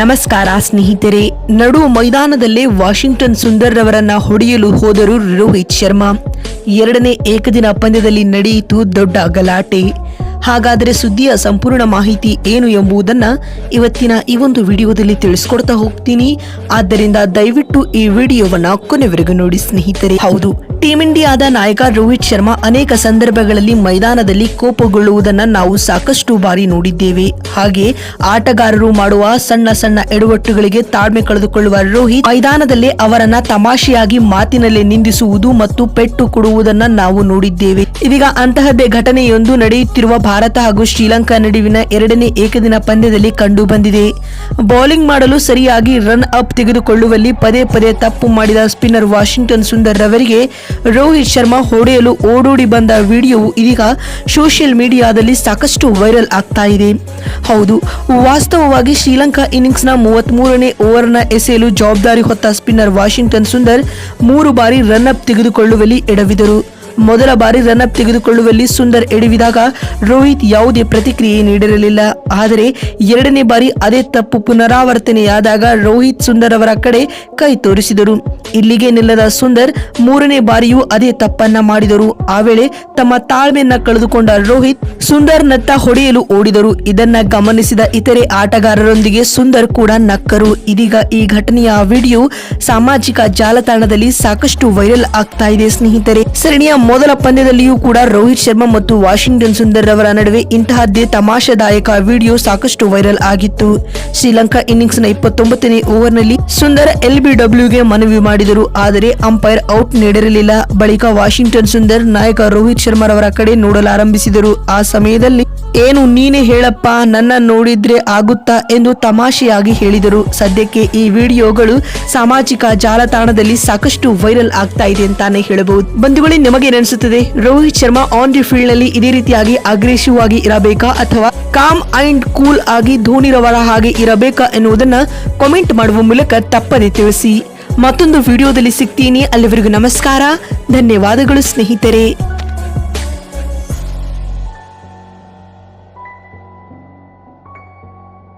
ನಮಸ್ಕಾರ ಸ್ನೇಹಿತರೆ, ನಡು ಮೈದಾನದಲ್ಲೇ ವಾಷಿಂಗ್ಟನ್ ಸುಂದರ್ ರವರನ್ನ ಹೊಡೆಯಲು ಹೋದರು ರೋಹಿತ್ ಶರ್ಮಾ. ಎರಡನೇ ಏಕದಿನ ಪಂದ್ಯದಲ್ಲಿ ನಡೆಯಿತು ದೊಡ್ಡ ಗಲಾಟೆ. ಹಾಗಾದರೆ ಸುದ್ದಿಯ ಸಂಪೂರ್ಣ ಮಾಹಿತಿ ಏನು ಎಂಬುದನ್ನ ಇವತ್ತಿನ ಈ ಒಂದು ವಿಡಿಯೋದಲ್ಲಿ ತಿಳಿಸ್ಕೊಡ್ತಾ ಹೋಗ್ತೀನಿ. ಆದ್ದರಿಂದ ದಯವಿಟ್ಟು ಈ ವಿಡಿಯೋವನ್ನ ಕೊನೆವರೆಗೂ ನೋಡಿ ಸ್ನೇಹಿತರೆ. ಹೌದು, ಟೀಂ ಇಂಡಿಯಾದ ನಾಯಕ ರೋಹಿತ್ ಶರ್ಮಾ ಅನೇಕ ಸಂದರ್ಭಗಳಲ್ಲಿ ಮೈದಾನದಲ್ಲಿ ಕೋಪಗೊಳ್ಳುವುದನ್ನ ನಾವು ಸಾಕಷ್ಟು ಬಾರಿ ನೋಡಿದ್ದೇವೆ. ಹಾಗೆ ಆಟಗಾರರು ಮಾಡುವ ಸಣ್ಣ ಸಣ್ಣ ಎಡವಟ್ಟುಗಳಿಗೆ ತಾಳ್ಮೆ ಕಳೆದುಕೊಳ್ಳುವ ರೋಹಿತ್ ಮೈದಾನದಲ್ಲೇ ಅವರನ್ನ ತಮಾಷೆಯಾಗಿ ಮಾತಿನಲ್ಲಿ ನಿಂದಿಸುವುದು ಮತ್ತು ಪೆಟ್ಟು ಕೊಡುವುದನ್ನ ನಾವು ನೋಡಿದ್ದೇವೆ. ಇದೀಗ ಅಂತಹದ್ದೇ ಘಟನೆಯೊಂದು ನಡೆಯುತ್ತಿರುವ ಭಾರತ ಹಾಗೂ ಶ್ರೀಲಂಕಾ ನಡುವಿನ ಎರಡನೇ ಏಕದಿನ ಪಂದ್ಯದಲ್ಲಿ ಕಂಡು ಬಂದಿದೆ ಬೌಲಿಂಗ್ ಮಾಡಲು ಸರಿಯಾಗಿ ರನ್ ಅಪ್ ತೆಗೆದುಕೊಳ್ಳುವಲ್ಲಿ ಪದೇ ಪದೇ ತಪ್ಪು ಮಾಡಿದ ಸ್ಪಿನ್ನರ್ ವಾಷಿಂಗ್ಟನ್ ಸುಂದರ್ ರವರಿಗೆ ರೋಹಿತ್ ಶರ್ಮಾ ಹೊಡೆಯಲು ಓಡೋಡಿ ಬಂದ ವಿಡಿಯೋವು ಇದೀಗ ಸೋಷಿಯಲ್ ಮೀಡಿಯಾದಲ್ಲಿ ಸಾಕಷ್ಟು ವೈರಲ್ ಆಗ್ತಾ ಇದೆ. ಹೌದು, ವಾಸ್ತವವಾಗಿ ಶ್ರೀಲಂಕಾ ಇನ್ನಿಂಗ್ಸ್ನ ಮೂವತ್ತ್ ಮೂರನೇ ಓವರ್ನ ಎಸೆಯಲು ಜವಾಬ್ದಾರಿ ಹೊತ್ತ ಸ್ಪಿನ್ನರ್ ವಾಷಿಂಗ್ಟನ್ ಸುಂದರ್ ಮೂರು ಬಾರಿ ರನ್ ಅಪ್ ತೆಗೆದುಕೊಳ್ಳುವಲ್ಲಿ ಎಡವಿದರು. ಮೊದಲ ಬಾರಿ ರನ್ ಅಪ್ ತೆಗೆದುಕೊಳ್ಳುವಲ್ಲಿ ಸುಂದರ್ ಎಡವಿದಾಗ ರೋಹಿತ್ ಯಾವುದೇ ಪ್ರತಿಕ್ರಿಯೆ ನೀಡಿರಲಿಲ್ಲ. ಆದರೆ ಎರಡನೇ ಬಾರಿ ಅದೇ ತಪ್ಪು ಪುನರಾವರ್ತನೆಯಾದಾಗ ರೋಹಿತ್ ಸುಂದರ್ ಅವರ ಕಡೆ ಕೈ ತೋರಿಸಿದರು. ಇಲ್ಲಿಗೆ ನಿಲ್ಲದ ಸುಂದರ್ ಮೂರನೇ ಬಾರಿಯೂ ಅದೇ ತಪ್ಪನ್ನ ಮಾಡಿದರು. ಆ ವೇಳೆ ತಮ್ಮ ತಾಳ್ಮೆಯನ್ನ ಕಳೆದುಕೊಂಡ ರೋಹಿತ್ ಸುಂದರ್ನತ್ತ ಹೊಡೆಯಲು ಓಡಿದರು. ಇದನ್ನ ಗಮನಿಸಿದ ಇತರೆ ಆಟಗಾರರೊಂದಿಗೆ ಸುಂದರ್ ಕೂಡ ನಕ್ಕರು. ಇದೀಗ ಈ ಘಟನೆಯ ವಿಡಿಯೋ ಸಾಮಾಜಿಕ ಜಾಲತಾಣದಲ್ಲಿ ಸಾಕಷ್ಟು ವೈರಲ್ ಆಗ್ತಾ ಇದೆ ಸ್ನೇಹಿತರೆ. ಸರಣಿಯ ಮೊದಲ ಪಂದ್ಯದಲ್ಲಿಯೂ ಕೂಡ ರೋಹಿತ್ ಶರ್ಮಾ ಮತ್ತು ವಾಷಿಂಗ್ಟನ್ ಸುಂದರ್ ಅವರ ನಡುವೆ ಇಂತಹದ್ದೇ ತಮಾಷಾದಾಯಕ ವಿಡಿಯೋ ಸಾಕಷ್ಟು ವೈರಲ್ ಆಗಿತ್ತು. ಶ್ರೀಲಂಕಾ ಇನ್ನಿಂಗ್ಸ್ನ ಇಪ್ಪತ್ತೊಂಬತ್ತನೇ ಓವರ್ನಲ್ಲಿ ಸುಂದರ್ ಎಲ್ಬಿಡಬ್ಲ್ಯೂಗೆ ಮನವಿ ಮಾಡಿದರು. ಆದರೆ ಅಂಪೈರ್ ಔಟ್ ನೀಡಿರಲಿಲ್ಲ. ಬಳಿಕ ವಾಷಿಂಗ್ಟನ್ ಸುಂದರ್ ನಾಯಕ ರೋಹಿತ್ ಶರ್ಮಾರವರ ಕಡೆ ನೋಡಲಾರಂಭಿಸಿದರು ಆ ಸಮಯದಲ್ಲಿ, ಏನು ನೀನೇ ಹೇಳಪ್ಪ, ನನ್ನ ನೋಡಿದ್ರೆ ಆಗುತ್ತಾ? ಎಂದು ತಮಾಷೆಯಾಗಿ ಹೇಳಿದರು. ಸದ್ಯಕ್ಕೆ ಈ ವಿಡಿಯೋಗಳು ಸಾಮಾಜಿಕ ಜಾಲತಾಣದಲ್ಲಿ ಸಾಕಷ್ಟು ವೈರಲ್ ಆಗ್ತಾ ಇದೆ ಅಂತಾನೆ ಹೇಳಬಹುದು. ಬಂಧುಗಳೇ, ನಿಮಗೆ ಅನಿಸುತ್ತದೆ. ರೋಹಿತ್ ಶರ್ಮಾ ಆನ್ ದಿ ಫೀಲ್ಡ್ನಲ್ಲಿ ಇದೇ ರೀತಿಯಾಗಿ ಅಗ್ರೆಸಿವ್ ಆಗಿ ಇರಬೇಕಾ ಅಥವಾ ಕಾಮ್ ಅಂಡ್ ಕೂಲ್ ಆಗಿ ಧೋನಿ ರವರ ಹಾಗೆ ಇರಬೇಕಾ ಎನ್ನುವುದನ್ನ ಕಾಮೆಂಟ್ ಮಾಡುವ ಮೂಲಕ ತಪ್ಪದೆ ತಿಳಿಸಿ. ಮತ್ತೊಂದು ವಿಡಿಯೋದಲ್ಲಿ ಸಿಗ್ತೀನಿ. ಅಲ್ಲಿವರೆಗೂ ನಮಸ್ಕಾರ. ಧನ್ಯವಾದಗಳು ಸ್ನೇಹಿತರೆ.